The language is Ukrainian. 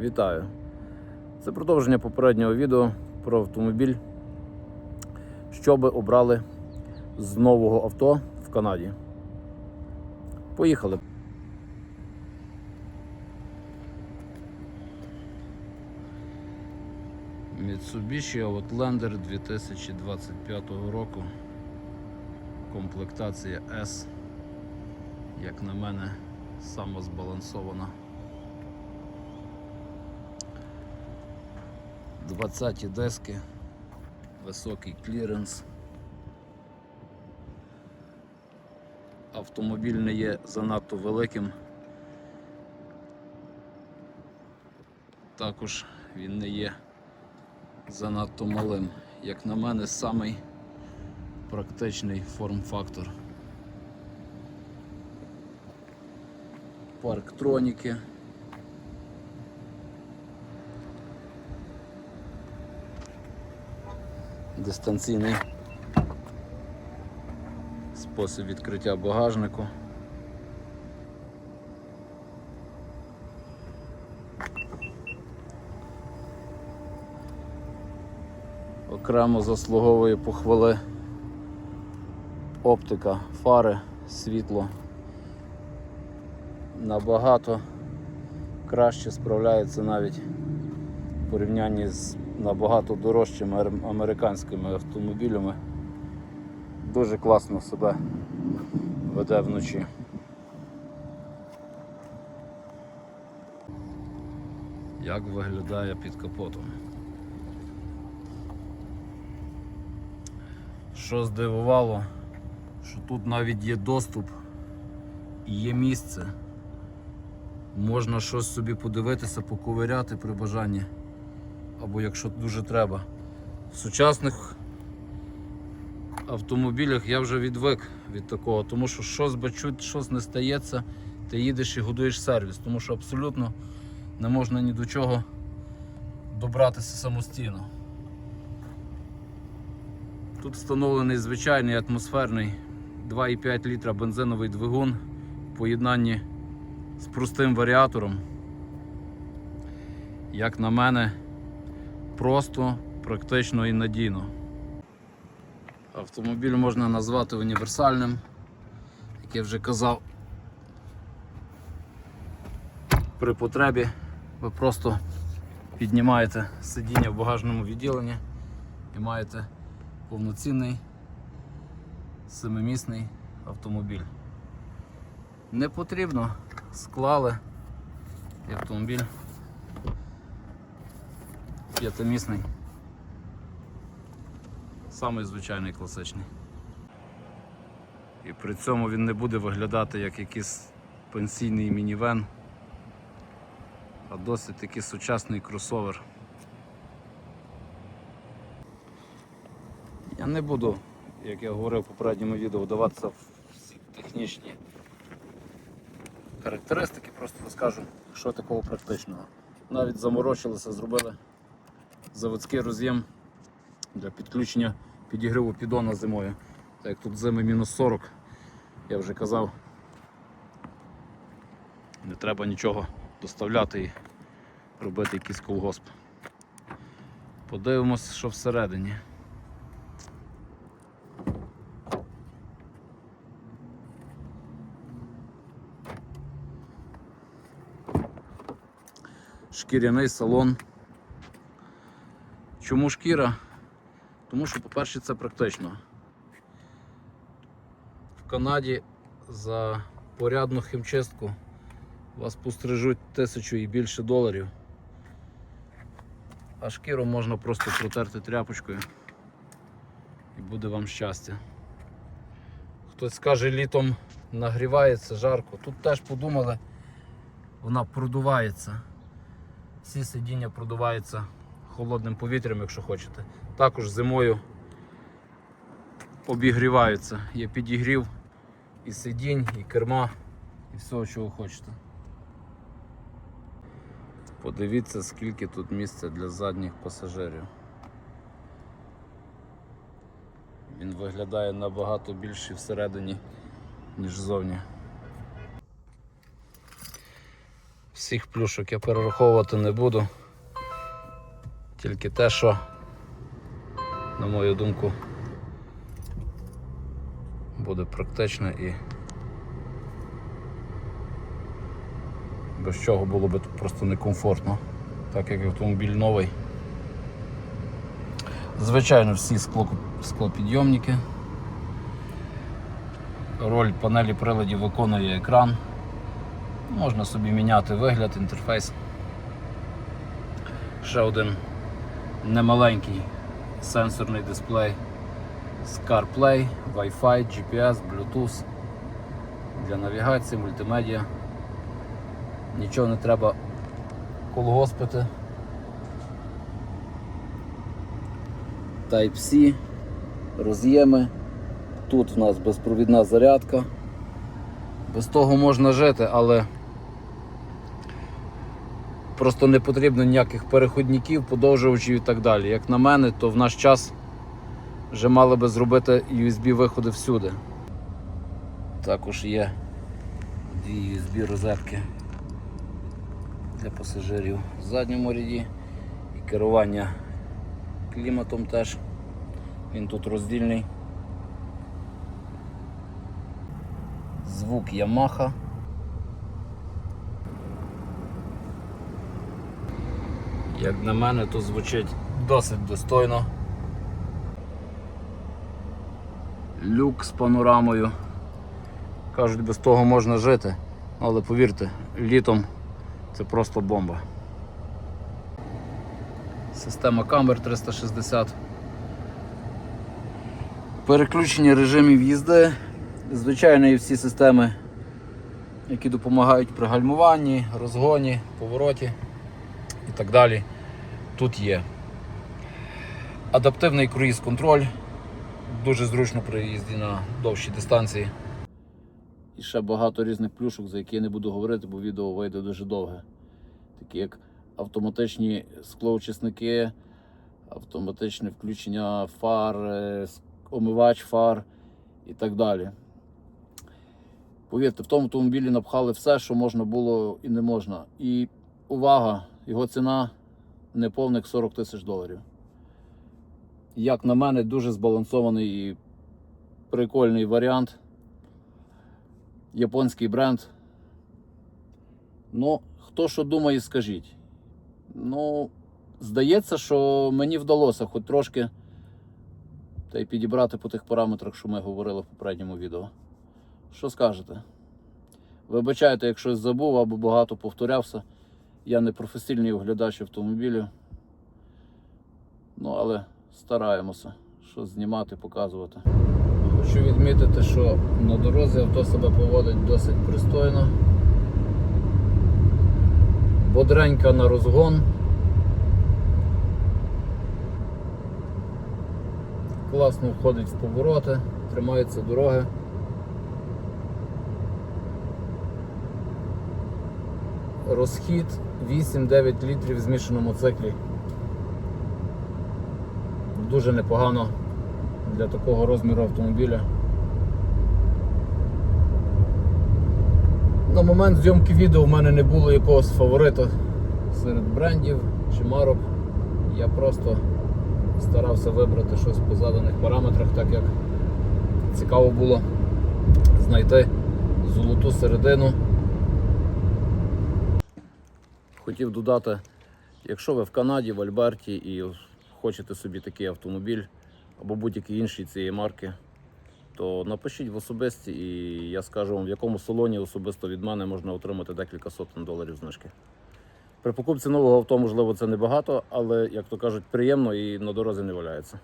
Вітаю! Це продовження попереднього відео про автомобіль, що би обрали з нового авто в Канаді. Поїхали. Mitsubishi Outlander 2025 року. Комплектація S, як на мене, самозбалансована. 20 дески, високий кліренс. Автомобіль не є занадто великим. Також він не є занадто малим. Як на мене, самий практичний форм-фактор. Парктроніки. Дистанційний спосіб відкриття багажнику. Окремо заслуговує похвали оптика, фари, світло. Набагато краще справляється навіть в порівнянні з набагато дорожчими американськими автомобілями. Дуже класно себе веде вночі. Як виглядає під капотом? Що здивувало, що тут навіть є доступ і є місце. Можна щось собі подивитися, поковиряти при бажанні. Або якщо дуже треба. В сучасних автомобілях я вже відвик від такого, тому що щось би чуть щось не стається, ти їдеш і годуєш сервіс, тому що абсолютно не можна ні до чого добратися самостійно. Тут встановлений звичайний атмосферний 2,5 літра бензиновий двигун в поєднанні з простим варіатором. Як на мене, просто, практично і надійно. Автомобіль можна назвати універсальним, як я вже казав. При потребі ви просто піднімаєте сидіння в багажному відділенні і маєте повноцінний семимісний автомобіль. Не потрібно, склали і автомобіль п'ятимісний. Самий звичайний класичний. І при цьому він не буде виглядати як якийсь пенсійний мінівен, а досить такий сучасний кросовер. Я не буду, як я говорив в попередньому відео, вдаватися в всі технічні характеристики, просто розкажу, що такого практичного. Навіть заморочилися, зробили заводський роз'єм для підключення підігриву піддона зимою. Так як тут зими мінус 40, я вже казав, не треба нічого доставляти і робити якийсь колгосп. Подивимось, що всередині. Шкіряний салон. Чому шкіра? Тому що, по-перше, це практично. В Канаді за порядну хімчистку вас пострижуть тисячу і більше доларів. А шкіру можна просто протерти тряпочкою і буде вам щастя. Хтось скаже, літом нагрівається жарко. Тут теж подумали, вона продувається. Всі сидіння продуваються холодним повітрям, якщо хочете. Також зимою обігріваються. Є підігрів і сидінь, і керма, і всього, чого хочете. Подивіться, скільки тут місця для задніх пасажирів. Він виглядає набагато більше всередині, ніж ззовні. Всіх плюшок я перераховувати не буду. Тільки те, що, на мою думку, буде практичне і без чого було б тут просто некомфортно, так як автомобіль новий. Звичайно, всі склопідйомники. Роль панелі приладів виконує екран. Можна собі міняти вигляд, інтерфейс. Ще один немаленький сенсорний дисплей з CarPlay, Wi-Fi, GPS, Bluetooth для навігації, мультимедіа. Нічого не треба колгоспити. Type-C, роз'єми. Тут в нас безпровідна зарядка. Без того можна жити, але просто не потрібно ніяких переходників, подовжувачів і так далі. Як на мене, то в наш час вже мали би зробити USB-виходи всюди. Також є дві USB розетки для пасажирів в задньому ряді і керування кліматом теж. Він тут роздільний. Звук Yamaha. Як на мене, то звучить досить достойно. Люк з панорамою. Кажуть, без того можна жити, але повірте, літом це просто бомба. Система камер 360. Переключення режимів їзди. Звичайно, і всі системи, які допомагають при гальмуванні, розгоні, повороті і так далі. Тут є. Адаптивний круїз-контроль. Дуже зручно при їзді на довші дистанції. І ще багато різних плюшок, за які я не буду говорити, бо відео вийде дуже довге. Такі як автоматичні склоочисники, автоматичне включення фар, е, омивач фар і так далі. Повірте, в тому автомобілі напхали все, що можна було і не можна. І увага, його ціна неповних 40 тисяч доларів. Як на мене, дуже збалансований і прикольний варіант. Японський бренд. Ну, хто що думає, скажіть. Ну, здається, що мені вдалося хоч трошки та й підібрати по тих параметрах, що ми говорили в попередньому відео. Що скажете? Вибачайте, якщо забув або багато повторявся. Я не професійний оглядач автомобілів. Ну, але стараємося щось знімати, показувати. Хочу відмітити, що на дорозі авто себе поводить досить пристойно. Бодренька на розгон. Класно входить в повороти, тримається дороги. Розхід 8-9 літрів в змішаному циклі. Дуже непогано для такого розміру автомобіля. На момент зйомки відео в мене не було якогось фаворита серед брендів чи марок. Я просто старався вибрати щось по заданих параметрах, так як цікаво було знайти золоту середину. Хотів додати, якщо ви в Канаді, в Альберті і хочете собі такий автомобіль або будь-який інший цієї марки, то напишіть в особисті і я скажу вам, в якому салоні особисто від мене можна отримати декілька сотень доларів знижки. При покупці нового авто, можливо, це небагато, але, як то кажуть, приємно і на дорозі не валяється.